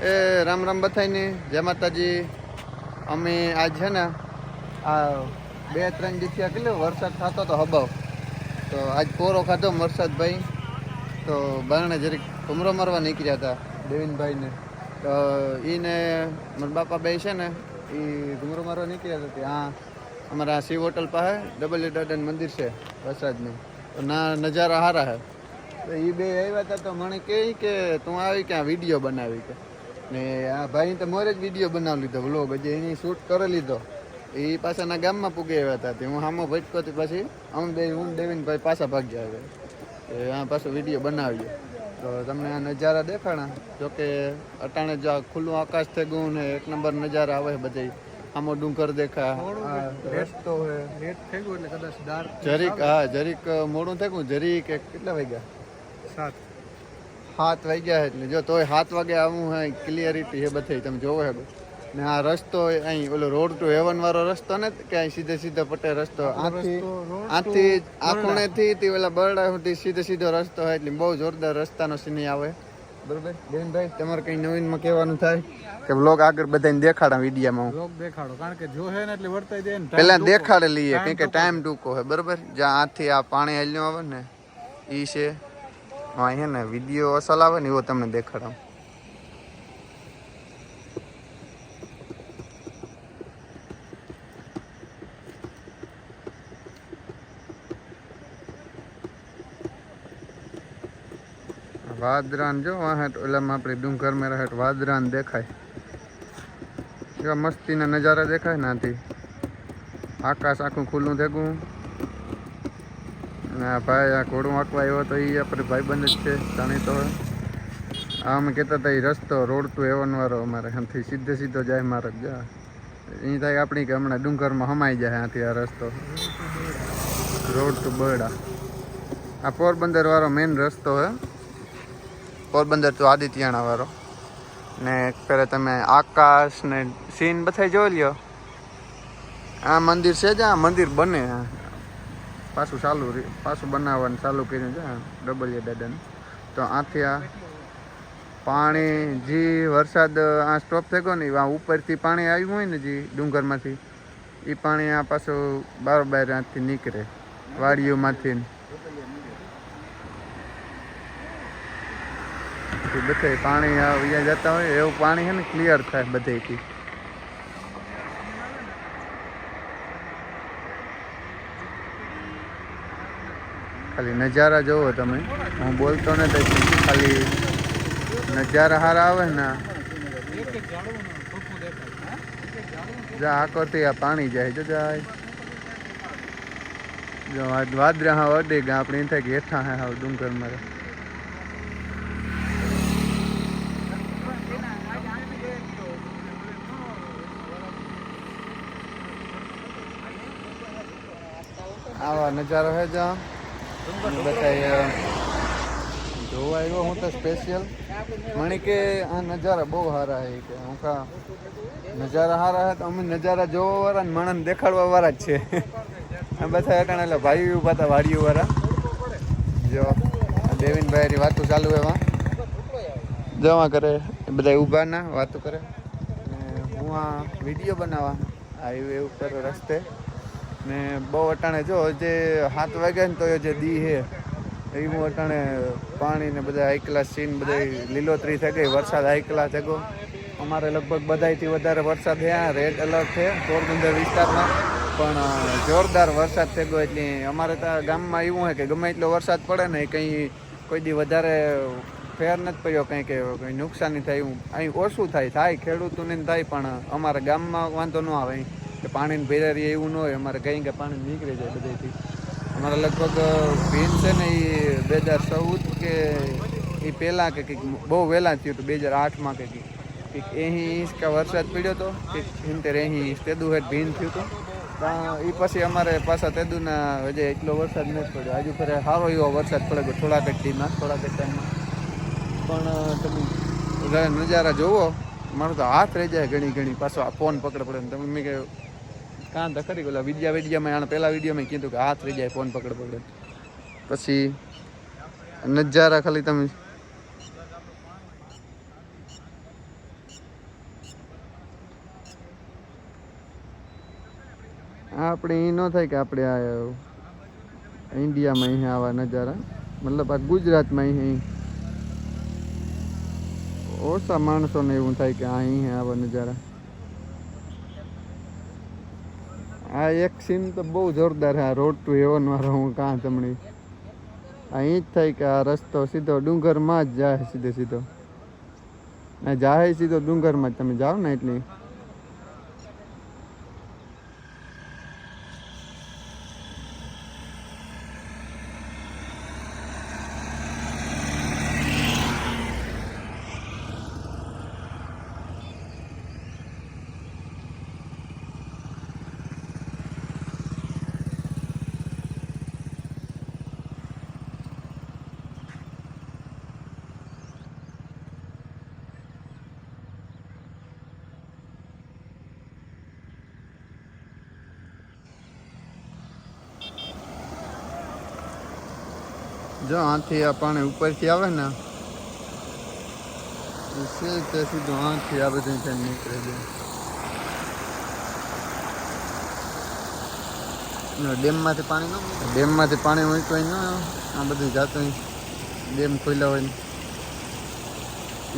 એ રામ રામ બથાઈને જય માતાજી. અમે આજ છે ને, આ બે ત્રણ દિવસથી કેટલો વરસાદ થતો તો હબાવ. તો આજ કોરો ખાધો વરસાદભાઈ. તો બારણે જરીક ઘુમરો મારવા નીકળ્યા હતા દેવિનભાઈને. તો એને મારા બાપા બે છે ને એ ઘુમરો મારવા નીકળ્યા હતા ત્યાં. અમારા શિવ હોટલ પાસે ડબલ ગાર્ડન મંદિર છે વરસાદનું. તો ના નજારા સારા છે. તો એ બે આવ્યા હતા તો મને કહે કે તું આવી કે આ વીડિયો બનાવી કે. ને આ ભાઈ તો મોરે જ વીડિયો બનાવી લીધો વ્લોગ હજી એની શૂટ કરી લીધો. એ પાછાના ગામમાં પૂગી આવ્યા હતા તે. હું સામો ભટકો હતી પછી અમે બે હું દેવીને ભાઈ પાછા ભાગ્યા આવે એ આ પાછો વીડિયો બનાવ્યો. તો તમને આ નજારા દેખાણા? જોકે અટાણે જો ખુલ્લું આકાશ થઈ ગયું ને એક નંબર નજારા આવે બધે આમો ડુંગર દેખા રસ્તો લેટ થઈ ગયું એટલે કદાચ જરીક હા જરીક મોડું થઈ ગયું જરીક કેટલા વાગ્યા? સાત. સાત વાગ્યા એટલે જો તોય સાત વાગે આવું હે ક્લિયરિટી એ બધી તમે જોવો હે ને આ રસ્તો અહીં ઓલો રોડ ટુ હેવન વાળો રસ્તો ને કે અહીં સીધે સીધો પટે રસ્તો. આથી આથી આ ખૂણેથી તે ઓલા બરડા સુધી સીધો સીધો રસ્તો હોય એટલે બહુ જોરદાર રસ્તાનો સીની આવે. બરોબર? બેનભાઈ તમારે કઈ નવીનમાં કહેવાનું થાય? કે બ્લોગ આગળ બધાને દેખાડા વિડીયામાં. બ્લોગ દેખાડો. કારણ કે જો હે ને એટલે વર્તાઈ દે ને પહેલા દેખાડે લઈએ કે ટાઈમ ટૂંકો હોય બરોબર? જ્યાં આથી આ પાણી હલ્યું આવે ને ઈ છે. હા, હે ને વીડિયો અસલ આવે ને, એવો તમને દેખાડામ વાદરાન જો વાહેટ ઓલામાં આપણે ડુંગર મેં રહેટ વાદરાન દેખાય. એવા મસ્તીના નજારા દેખાય નાથી આકાશ આખું ખુલ્લું થેગું. આ ભાઈ, આ ઘોડું આંકવા આવ્યો તો એ આપણે ભાઈબંધ જ છે જાણીતો તો. આ અમે કહેતા હતા એ રસ્તો રોડ ટુ હેવન વાળો અમારે. આમથી સીધે સીધો જાય મારે, જા. અહીં થાય આપણી કે હમણાં ડુંગરમાં હમાઈ જાય આથી આ રસ્તો. Road to Barda. આ પોરબંદર વાળો મેઇન રસ્તો હે. પોરબંદર તો આદિત્યાણા વાળો. ને પેલા તમે આકાશ ને સીન બધાય જોઈ લ્યો. આ મંદિર છે જ, આ મંદિર બને આ. પાછું ચાલુ પાછું બનાવવાનું ચાલુ કર્યું છે ડબલિયા દાદાનું. તો આથી આ પાણી જે વરસાદ, આ સ્ટોપ થઈ ગયો ને, આ ઉપરથી પાણી આવ્યું હોય ને જે ડુંગરમાંથી એ પાણી આ પાછું બારોબાર આથી નીકળે, વાડીઓમાંથી બધે પાણી અહીંયા જતા હોય, એવું પાણી છે ને ક્લિયર થાય બધેથી ખાલી નજારા જોવો તમે. હું બોલતો નથી ખાલી નજારા સારા આવે ને, જા આકોથી આ પાણી જાય, જો જાય. જો વાદ- વાદરા હા અડે ગયા, આપણે એમ થાય કે હેઠા હા હાવ ડુંગર મારે. આવા નજારો હે જા. બતાય જોવા આવ્યો હું તો સ્પેશિયલ મને કે આ નજારા બહુ સારા હે કે હું કા, નજારા સારા હે તો અમે નજારા જોવા વાળા ને માણસ દેખાડવા વાળા જ છે. બધા અટાણા એટલે ભાઈ ઊભા હતા વાડીઓ વાળા જો દેવીનભાઈ વાતો ચાલુ એમાં. જવા કરે બધા ઊભા ના, વાતો કરે. હું આ વીડિયો બનાવવા હાઈવે ઉપર રસ્તે. ને બહુ અટાણે જો, જે સાત વાગે ને તો એ જે દી હે એ હું અટાણે પાણી ને બધા હાઈકલા સીન બધા લીલોતરી થઈ ગઈ, વરસાદ હાઈકલા થઈ અમારે લગભગ બધાયથી વધારે વરસાદ થયા રેડ એલર્ટ છે, પોરબંદર વિસ્તારમાં. પણ જોરદાર વરસાદ થઈ ગયો એટલે અમારે ત્યાં ગામમાં એવું હોય કે ગમે એટલો વરસાદ પડે ને કંઈ, કોઈ દી વધારે ફેર નથી પડ્યો, કંઈ કે કંઈ નુકસાની થાય એવું. અહીં ઓછું થાય થાય ખેડૂતોને થાય, પણ અમારા ગામમાં વાંધો ન આવે અહીં. કે પાણીની રહીએ એવું ન હોય, અમારે કંઈ કે પાણી નીકળી જાય બધેથી અમારે લગભગ ભીન છે ને એ બે હજાર ચૌદ કે એ પહેલાં કે કંઈક બહુ વહેલા થયું હતું, બે હજાર આઠમાં કે કંઈક. કંઈક એહી ઇંચ કે વરસાદ પડ્યો હતો કંઈક સિત્તેર એહી ઇંચ, તેદું હેઠ ભીન થયું હતું. એ પછી અમારે પાછા તેદુના હજે એટલો વરસાદ નથી પડ્યો. હજુ ફરે સારો એવો વરસાદ પડે કે થોડાક જ દીમાં થોડાક જ ટાઈમમાં. પણ તમે નજારા જોવો, મારો તો હાથ રહી જાય ઘણી ઘણી. પાછો આ ફોન પકડે પડે તમે મેં કે કાન તો ખરી વિડિયા બીજા વિડીયામાં આણે પહેલા વિડીયોમાં કીધું કે હાથ રહી જાય, ફોન પકડ પકડ પછી નજારા ખાલી તમે આપણે એ ન થાય કે આપણે આ ઇન્ડિયામાં અહીંયા આવા નજારા. મતલબ આ ગુજરાતમાં અહીં ઓછા માણસોને એવું થાય કે અહીંયા આવા નજારા. આ એક સીન તો બહુ જોરદાર આ રોડ ટુ હેવન વાળો હું કાં તમણી અહીં જ થાય કે આ રસ્તો સીધો ડુંગરમાં જ જાય સીધે સીધો. ને જાય સીધો ડુંગરમાં જ, તમે જાઓ ને એટલી. જો આથી આ પાણી ઉપરથી આવે ને, એ સીધે આથી આ બધું થઈને નીકળે છે. ડેમમાંથી પાણી ન ડેમમાંથી પાણી હોય હોય ન આ બધું જાતું ડેમ ખોલ્યા હોય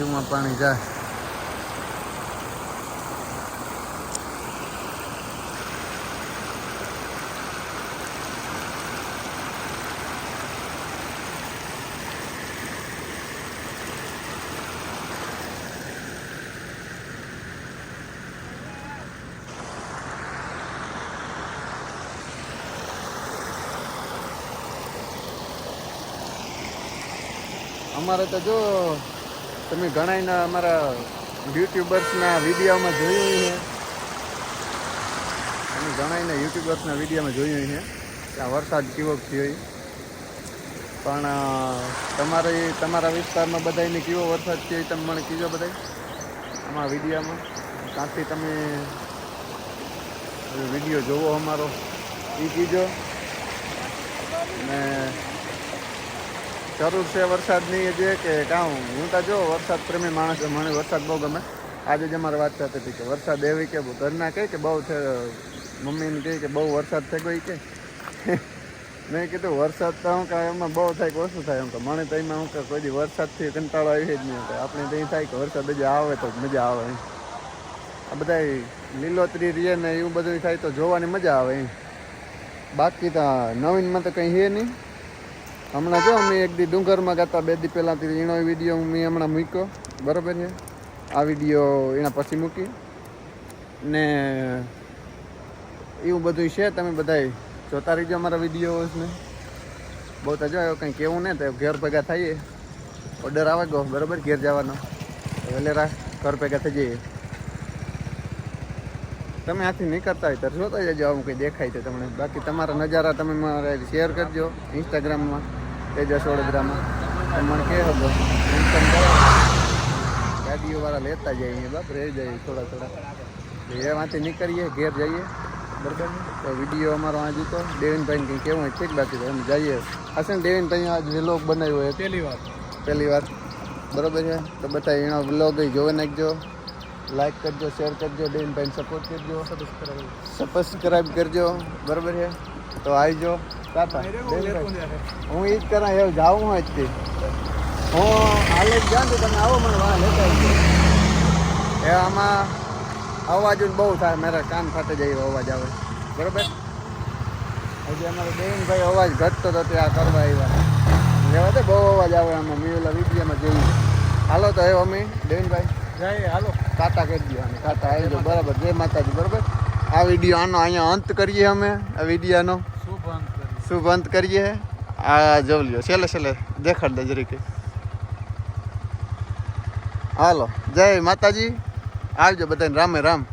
એમાં પાણી જાય. અમારે તો જો, તમે ઘણા અમારા યુટ્યુબર્સના વિડીયોમાં જોયું છે. અમે ઘણા યુટ્યુબર્સના વિડીયોમાં જોયું છે. આ વરસાદ કેવો થયો. પણ તમારે, તમારા વિસ્તારમાં બધાને કેવો વરસાદ થયો તમે મને કીધો બધા આમાં વિડીયોમાં. ત્યાંથી તમે વીડિયો જોવો અમારો. એ કીજો. ને જરૂર છે વરસાદની જે કે કાં હું તો જો વરસાદ પ્રેમી માણસ. મને વરસાદ બહુ ગમે આજે જ અમારે વાત થતી હતી કે વરસાદ એવી કે ઘરના કહે કે બહુ છે, મમ્મીને કહે કે બહુ વરસાદ થઈ ગયો કે મેં કીધું વરસાદ તો હું કાંઈ એમાં બહુ થાય કે ઓછું થાય એમ તો મને તો એમાં હું કે કોઈ દી વરસાદથી કંટાળો આવી જ નહીં થાય આપણે તો અહીં થાય કે વરસાદ હજી આવે તો મજા આવે. આ બધા લીલોતરી રીએ ને એવું બધું થાય તો જોવાની મજા આવે. બાકી તો નવીનમાં તો કંઈ છે નહીં હમણાં જો અમે એક દી ડુંગરમાં ગાતા બે દી પહેલાંથી એનો વીડિયો મેં હમણાં મૂક્યો. બરાબર છે? આ વીડિયો એના પછી મૂકી. ને એવું બધું છે, તમે બધાય જોતા રહીજો અમારા વિડીયોઝને. બહુ તો જો કંઈ કેવું ને તો ઘેર ભેગા થઈએ. ઓર્ડર આવે ગયો બરાબર? ઘેર જવાનો. વહેલેરા ઘર ભેગા થઈ જઈએ. તમે આથી નીકળતા હોય તો જોતા જજો, આવું કંઈ દેખાય તો તમને. બાકી તમારા નજારા તમે મારે શેર કરજો ઇન્સ્ટાગ્રામમાં તેજસ વડોદરામાં તમે મને કહે હગો ઇન્સ્ટામ કરો ગાડીઓવાળા લેતા જઈએ અહીંયા બાપ રહી જાય થોડા થોડા એમાંથી નીકળીએ ઘેર જઈએ બરાબર ને? તો વીડિયો અમારો આજ તો દેવીનભાઈને કંઈ કેવું હોય ઠીક બાકી તો એમ જઈએ હશે ને દેવીનભાઈ આજ વ્લોગ બનાવ્યો હોય પહેલી વાર પહેલી વાર બરોબર છે તો બધા એનો વ્લોગ જોવે નાખજો લાઈક કરજો શેર કરજો દેવીનભાઈને સપોર્ટ કરજો સબસ્ક્રાઈબ કરજો બરોબર છે તો આવજો હું ઈજ જ કરા એવું જાઉં હું આજથી હું હાલે જ જાઉં તો તમે આવો મને વાહ લેતા એ આમાં અવાજ જ બહુ થાય મારા કાન ફાટે જાય અવાજ આવે. બરોબર? હજી અમારો બેનભાઈ અવાજ ઘટતો હતો ત્યાં કરવા આવ્યા. લેવા દે બહુ અવાજ આવે આમાં મેં ઓલા વિડીયોમાં જોયું. હાલો તો એ અમે દેવીનભાઈ જાય હાલો. કાટા કરી દો અને આવી જાઓ. બરાબર જય માતાજી બરાબર? આ વીડિયો આનો અહીંયા અંત કરીએ અમે આ વિડીયાનો. શુભ અંત. કરી બંધ કરીએ. આ જોઈ લ્યો, છેલ્લે છેલ્લે દેખાડ દે જરીકે. હાલો, જય માતાજી. આવજો બધાને રામે રામ.